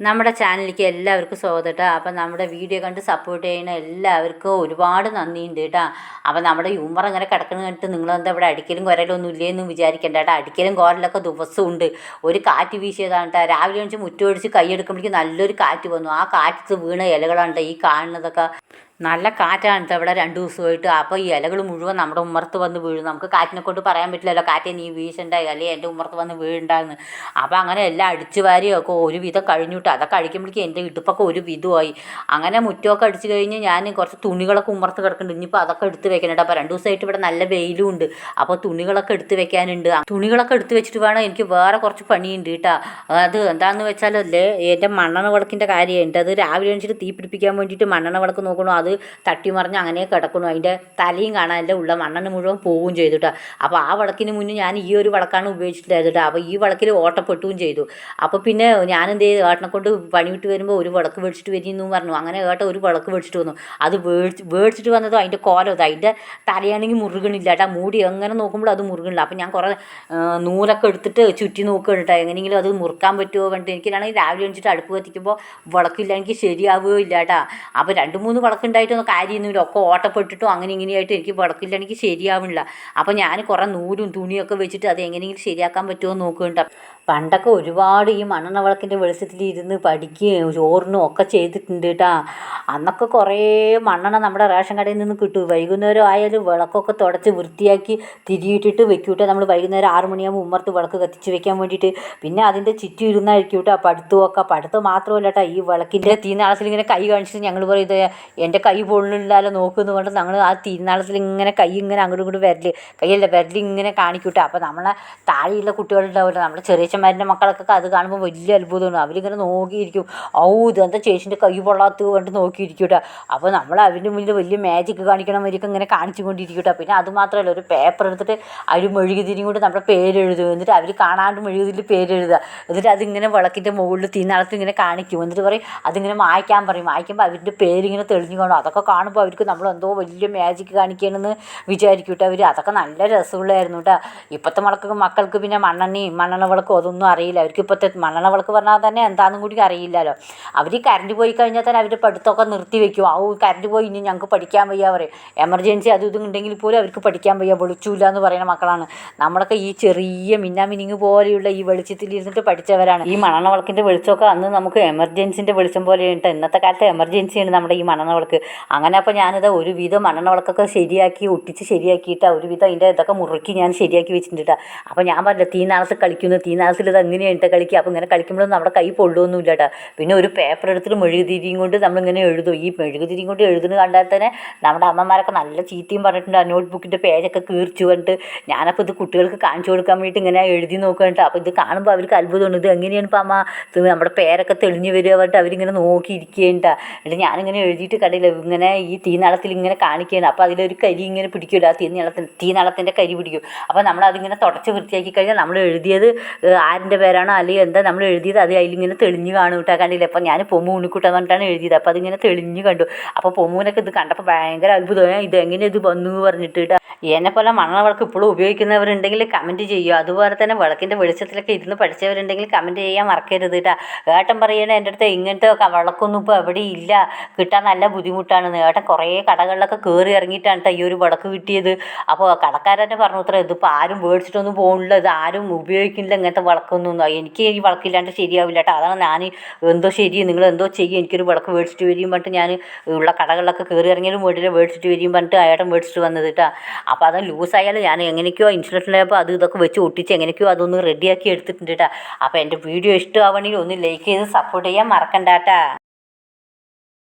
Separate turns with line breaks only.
നമ്മുടെ ചാനലിലേക്ക് എല്ലാവർക്കും സ്വാഗതം കേട്ടോ അപ്പം നമ്മുടെ വീഡിയോ കണ്ട് സപ്പോർട്ട് ചെയ്യുന്ന എല്ലാവർക്കും ഒരുപാട് നന്ദിയുണ്ട് കേട്ടോ അപ്പം നമ്മുടെ ഹ്യൂമർ അങ്ങനെ കിടക്കണ കണ്ടിട്ട് നിങ്ങളെന്താ ഇവിടെ അടിക്കലും കുരലും ഒന്നും ഇല്ലേന്നും വിചാരിക്കേണ്ട കേട്ടോ അടിക്കലും കോരലൊക്കെ ദിവസമുണ്ട് ഒരു കാറ്റ് വീശിയതാണ് കേട്ടോ രാവിലെ എണീച്ച് മുറ്റമടിച്ച് കൈയെടുക്കുമ്പോഴേക്കും നല്ലൊരു കാറ്റ് വന്നു. ആ കാറ്റത്ത് വീണ ഇലകളാണ് ഈ കാണുന്നതൊക്കെ. നല്ല കാറ്റാണ് അവിടെ ഇവിടെ രണ്ട് ദിവസമായിട്ട്. അപ്പോൾ ഈ ഇലകൾ മുഴുവൻ നമ്മുടെ ഉമ്മർത്ത് വന്ന് വീഴും. നമുക്ക് കാറ്റിനെ കൊണ്ട് പറയാൻ പറ്റില്ലല്ലോ കാറ്റ് നീ വീശണ്ട അല്ലെങ്കിൽ എന്റെ ഉമ്മർത്ത് വന്ന് വീഴുണ്ടായിരുന്നു അപ്പോൾ അങ്ങനെ എല്ലാം അടിച്ചു വാരിയൊക്കെ ഒരുവിധം കഴിഞ്ഞിട്ട് അതൊക്കെ അഴിക്കുമ്പോഴേക്കും എന്റെ ഇടുപ്പൊക്കെ ഒരു വിധമായി അങ്ങനെ മുറ്റമൊക്കെ അടിച്ചു കഴിഞ്ഞ് ഞാൻ കുറച്ച് തുണികളൊക്കെ ഉമ്മർത്ത് കിടക്കുന്നുണ്ട്. ഇനിയിപ്പോൾ അതൊക്കെ എടുത്ത് വെക്കാനുണ്ട് അപ്പോൾ രണ്ട് ദിവസമായിട്ട് ഇവിടെ നല്ല വെയിലും ഉണ്ട്. അപ്പോൾ തുണികളൊക്കെ എടുത്ത് വെക്കാനുണ്ട്. തുണികളൊക്കെ എടുത്ത് വെച്ചിട്ട് വേണം എനിക്ക് വേറെ കുറച്ച് പണിയുണ്ട് കേട്ടോ അത് എന്താണെന്ന് വെച്ചാലല്ലേ എന്റെ മണ്ണെണ്ണ വിളക്കിന്റെ കാര്യമുണ്ട് അത് രാവിലെ എണീച്ചിട്ട് തീ പിടിപ്പിക്കാൻ വേണ്ടിയിട്ട് മണ്ണെണ്ണ വിളക്ക് നോക്കണോ? അത് തട്ടിമറിഞ്ഞ് അങ്ങനെ കിടക്കണു അതിന്റെ തലയും കാണാനില്ല ഉള്ള മണ്ണെണ്ണ മുഴുവൻ പോവുകയും ചെയ്തു കേട്ടോ അപ്പോൾ ആ വിളക്കിന് മുന്നേ ഞാൻ ഈ ഒരു വിളക്കാണ് ഉപയോഗിച്ചിട്ടുണ്ടായത് കേട്ടോ അപ്പോൾ ഈ വിളക്കിൽ ഓട്ടപ്പെട്ടുകയും ചെയ്തു. അപ്പോൾ പിന്നെ ഞാൻ എന്ത് ചെയ്തു ഏട്ടനെ കൊണ്ട് പണി വിട്ട് വരുമ്പോൾ ഒരു വിളക്ക് മേടിച്ചിട്ട് വരുന്നു പറഞ്ഞു. അങ്ങനെ ഏട്ട ഒരു വിളക്ക് മേടിച്ചിട്ട് വന്നു. അത് മേടിച്ച് മേടിച്ചിട്ട് വന്നതും അതിന്റെ കോലം ഇത്. അതിന്റെ തലയാണെങ്കിൽ മുറുകണില്ല കേട്ടോ മൂടി എങ്ങനെ നോക്കുമ്പോൾ അത് മുറുകണില്ല. അപ്പോൾ ഞാൻ കുറേ നൂലൊക്കെ എടുത്തിട്ട് ചുറ്റി നോക്കുകയാണ് കേട്ടോ എങ്ങനെയെങ്കിലും അത് മുറുക്കാൻ പറ്റുമോ പറഞ്ഞിട്ട് എനിക്കാണെങ്കിൽ രാവിലെ വെച്ചിട്ട് അടുപ്പ് കത്തിക്കുമ്പോൾ വിളക്കില്ല. എനിക്ക് ശരിയാവുകയോ ഇല്ല കേട്ടോ അപ്പോൾ രണ്ട് മൂന്ന് വിളക്കുണ്ടായിട്ടൊന്നും കാര്യമൊന്നുമില്ല. ഒക്കെ ഓട്ടപ്പെട്ടിട്ടും അങ്ങനെ ഇങ്ങനെയായിട്ട് എനിക്ക് വിളക്കില്ല എനിക്ക് ശരിയാവില്ല അപ്പോൾ ഞാൻ കുറേ നൂലും തുണിയൊക്കെ വെച്ചിട്ട് അത് എങ്ങനെയെങ്കിലും ശരിയാക്കാൻ പറ്റുമോ നോക്കുന്നുണ്ട്. പണ്ടൊക്കെ ഒരുപാട് ഈ മണ്ണെണ്ണ വിളക്കിന്റെ വെളിച്ചത്തിൽ ഇരുന്ന് പഠിക്കുകയും ചോറിനും ഒക്കെ ചെയ്തിട്ടുണ്ട് കേട്ടാ അന്നൊക്കെ കുറേ മണ്ണെണ്ണ നമ്മുടെ റേഷൻ കടയിൽ നിന്ന് കിട്ടും. വൈകുന്നേരം ആയാലും വിളക്കൊക്കെ തുടച്ച് വൃത്തിയാക്കി തിരിയിട്ടിട്ട് വെക്കൂട്ടെ നമ്മൾ വൈകുന്നേരം ആറ് മണിയാകുമ്പോൾ ഉമ്മർത്ത് വിളക്ക് കത്തിച്ച് വെക്കാൻ വേണ്ടിയിട്ട്. പിന്നെ അതിന്റെ ചുറ്റും ഇരുന്നായിരിക്കും കേട്ടോ പഠിത്തമൊക്കെ പഠിത്തം മാത്രമല്ല കേട്ടോ ഈ വിളക്കിന്റെ തീനാളത്തിൽ ഇങ്ങനെ കൈ കാണിച്ചിട്ട് ഞങ്ങൾ പറയും ഇത് എന്റെ കൈ പൊള്ളില്ലാലോ നോക്കുമെന്ന് കൊണ്ട് ഞങ്ങൾ ആ തിരുനാളത്തിൽ ഇങ്ങനെ കൈ ഇങ്ങനെ അങ്ങോട്ടും ഇങ്ങോട്ടും വരൽ. കൈയല്ല വരൽ ഇങ്ങനെ കാണിക്കൂട്ടെ. അപ്പോൾ നമ്മളെ താഴെയുള്ള കുട്ടികളുണ്ടാവില്ല നമ്മുടെ ചെറിയച്ചന്മാരുടെ മക്കളൊക്കെ അത് കാണുമ്പോൾ വലിയ അത്ഭുതമാണ്. അവരിങ്ങനെ നോക്കിയിരിക്കും. ഔ ഇതെന്താ ചേച്ചിന്റെ കൈ പൊള്ളാത്തത് കൊണ്ട് നോക്കിയിരിക്കൂട്ടെ. അപ്പോൾ നമ്മൾ അവരുടെ മുന്നിൽ വലിയ മാജിക്ക് കാണിക്കണമായിരിക്കും ഇങ്ങനെ കാണിച്ചു കൊണ്ടിരിക്കൂട്ടെ പിന്നെ അത് മാത്രമല്ല ഒരു പേപ്പർ എടുത്തിട്ട് അവർ മെഴുകുതിരിയും കൊണ്ട് നമ്മുടെ പേരെഴുതും എന്നിട്ട് അവർ കാണാണ്ട് മെഴുകുതിരി പേരെഴുതുക എന്നിട്ട് അതിങ്ങനെ വിളക്കിന്റെ മുകളിൽ തീനാളത്തിൽ ഇങ്ങനെ കാണിക്കും. എന്നിട്ട് പറയും അതിങ്ങനെ മായ്ക്കാൻ പറയും. മായ്ക്കുമ്പോൾ അവരുടെ പേരിങ്ങനെ തെളിഞ്ഞു കാണും അതൊക്കെ കാണുമ്പോൾ അവർക്ക് നമ്മൾ എന്തോ വലിയ മാജിക് കാണിക്കണമെന്ന് വിചാരിക്കൂട്ടെ അവർ അതൊക്കെ നല്ല രസമുള്ളതായിരുന്നു കേട്ടോ ഇപ്പോഴത്തെ മക്കൾക്ക് മക്കൾക്ക് പിന്നെ മണ്ണെണ്ണയും മണ്ണെണ്ണ വിളക്കും അതൊന്നും അറിയില്ല. അവർക്ക് ഇപ്പോഴത്തെ മണ്ണെണ്ണ വിളക്ക് പറഞ്ഞാൽ തന്നെ എന്താണെന്നും കൂടി അറിയില്ലല്ലോ. അവർ കറണ്ട് പോയി കഴിഞ്ഞാൽ തന്നെ അവരുടെ പഠിത്തമൊക്കെ നിർത്തി വെക്കും. ആ കറണ്ട് പോയി ഇനി ഞങ്ങൾക്ക് പഠിക്കാൻ വയ്യ പറയും. എമർജൻസി അത് ഇതും ഉണ്ടെങ്കിൽ പോലും അവർക്ക് പഠിക്കാൻ വയ്യ. വെളിച്ചില്ല എന്ന് പറയുന്ന മക്കളാണ്. നമ്മളൊക്കെ ഈ ചെറിയ മിന്നാമിനിങ് പോലെയുള്ള ഈ വെളിച്ചത്തിൽ ഇരുന്നിട്ട് പഠിച്ചവരാണ്. ഈ മണ്ണെണ്ണ വിളക്കിന്റെ വെളിച്ചമൊക്കെ അന്ന് നമുക്ക് എമർജൻസിന്റെ വെളിച്ചം പോലെയുണ്ട് ഇന്നത്തെ കാലത്ത് എമർജൻസിയാണ് നമ്മുടെ ഈ മണ്ണെണ്ണ വിളക്ക്. അങ്ങനെ അപ്പോൾ ഞാനിത് ഒരുവിധം മണ്ണെണ്ണ വിളക്കൊക്കെ ശരിയാക്കി ഒട്ടിച്ച് ശരിയാക്കിയിട്ട് ഒരുവിധം അതിന്റെ ഇതൊക്കെ മുറുക്കി ഞാൻ ശരിയാക്കി വെച്ചിട്ടുണ്ട്. അപ്പോൾ ഞാൻ പറഞ്ഞില്ല തീനാളത്ത് കളിക്കുന്നു തീനാളത്തിൽ ഇത് എങ്ങനെയാണ് കളിക്കുക അപ്പോൾ ഇങ്ങനെ കളിക്കുമ്പോഴൊന്നും നമ്മുടെ കൈ പൊള്ളുമൊന്നുമില്ല കേട്ടോ പിന്നെ ഒരു പേപ്പർ എടുത്തിട്ട് മെഴുകുതിരിയും കൊണ്ട് നമ്മളിങ്ങനെ എഴുതും. ഈ മെഴുകുതിരിയും കൊണ്ട് എഴുതുന്നത് കണ്ടാൽ തന്നെ നമ്മുടെ അമ്മമാരൊക്കെ നല്ല ചീത്തയും പറഞ്ഞിട്ടുണ്ട്. നോട്ട് ബുക്കിന്റെ പേജൊക്കെ കീറിച്ചു പറഞ്ഞിട്ട് ഞാനപ്പോൾ ഇത് കുട്ടികൾക്ക് കാണിച്ചു കൊടുക്കാൻ വേണ്ടിയിട്ട് ഇങ്ങനെ എഴുതി നോക്കുന്നുണ്ട്. അപ്പോൾ ഇത് കാണുമ്പോൾ അവർക്ക് അത്ഭുതമാണ്. ഇത് എങ്ങനെയാണ് ഇപ്പോൾ അമ്മ? നമ്മുടെ പേരൊക്കെ തെളിഞ്ഞു വരിക പറഞ്ഞിട്ട് അവരിങ്ങനെ നോക്കിയിരിക്കേണ്ട എന്നിട്ട് ഞാനിങ്ങനെ എഴുതിയിട്ട് കണ്ടില്ല ഇങ്ങനെ ഈ തീനാളത്തിൽ ഇങ്ങനെ കാണിക്കുകയാണ്. അപ്പോൾ അതിലൊരു കരി ഇങ്ങനെ പിടിക്കില്ല ആ തീനളത്തിന് തീനാളത്തിന്റെ കരി പിടിക്കും. അപ്പോൾ നമ്മൾ നമ്മളതിങ്ങനെ തുടച്ച് വൃത്തിയാക്കി കഴിഞ്ഞാൽ നമ്മൾ എഴുതിയത് ആരിന്റെ പേരാണോ അല്ലെങ്കിൽ എന്താ നമ്മൾ എഴുതിയത് അത് അതിലിങ്ങനെ തെളിഞ്ഞ് കാണും കേട്ടോ. കണ്ടില്ല? അപ്പോൾ ഞാൻ പൊമ്മു ഉണ്ണിക്കുട്ടൻ പറഞ്ഞിട്ടാണ് എഴുതിയത്. അപ്പോൾ അതിങ്ങനെ തെളിഞ്ഞു കണ്ടു. അപ്പോൾ പൊമ്മുവിനൊക്കെ ഇത് കണ്ടപ്പോൾ ഭയങ്കര അത്ഭുതമായി ഇത് എങ്ങനെ ഇത് വന്നു? പറഞ്ഞിട്ട് എന്നെ പോലെ മണ്ണ വിളക്ക് ഇപ്പോഴും ഉപയോഗിക്കുന്നവരുണ്ടെങ്കിൽ കമന്റ് ചെയ്യുക. അതുപോലെ തന്നെ വിളക്കിന്റെ വെളിച്ചത്തിലൊക്കെ ഇരുന്ന് പഠിച്ചവരുണ്ടെങ്കിൽ കമന്റ് ചെയ്യാൻ മറക്കരുത് കേട്ടോ. ഏട്ടൻ പറയണേ എന്റെ അടുത്ത് ഇങ്ങനത്തെ വിളക്കൊന്നും ഇപ്പോൾ എവിടെ ഇല്ല. കിട്ടാൻ നല്ല ബുദ്ധിമുട്ടാണെന്ന് ഏട്ടൻ കുറേ കടകളിലൊക്കെ കയറി ഇറങ്ങിയിട്ടാണ് കേട്ടോ ഈ ഒരു വിളക്ക് കിട്ടിയത്. അപ്പോൾ കടക്കാരനെ പറഞ്ഞു അത്ര ഇതിപ്പോൾ ആരും മേടിച്ചിട്ടൊന്നും പോകുന്നില്ല ഇത് ആരും ഉപയോഗിക്കുന്നില്ല ഇങ്ങനത്തെ വിളക്കൊന്നും. എനിക്ക് ഈ വിളക്കില്ലാണ്ട് ശരിയാവില്ല കേട്ടോ അതാണ് ഞാൻ എന്തോ ശരി നിങ്ങൾ എന്തോ ചെയ്യും എനിക്കൊരു വിളക്ക് മേടിച്ചിട്ട് വരും പറഞ്ഞിട്ട് ഞാൻ ഉള്ള കടകളിലൊക്കെ കയറി ഇറങ്ങിയാലും വീട്ടിൽ മേടിച്ചിട്ട് വരും പറഞ്ഞിട്ട് ഏട്ടൻ മേടിച്ചിട്ട് വന്നത് കേട്ടോ അപ്പോൾ അത് ലൂസായാലും ഞാൻ എങ്ങനെയൊക്കെയോ ഇൻസുലേഷനിലായപ്പോൾ അത് ഇതൊക്കെ വെച്ച് ഒട്ടിച്ച് എങ്ങനെയൊക്കെയോ അതൊന്ന് റെഡിയാക്കി എടുത്തിട്ടുണ്ട് കേട്ടോ അപ്പോൾ എന്റെ വീഡിയോ ഇഷ്ടമാവണമെങ്കിൽ ഒന്ന് ലൈക്ക് ചെയ്ത് സപ്പോർട്ട് ചെയ്യാൻ മറക്കണ്ട കേട്ടോ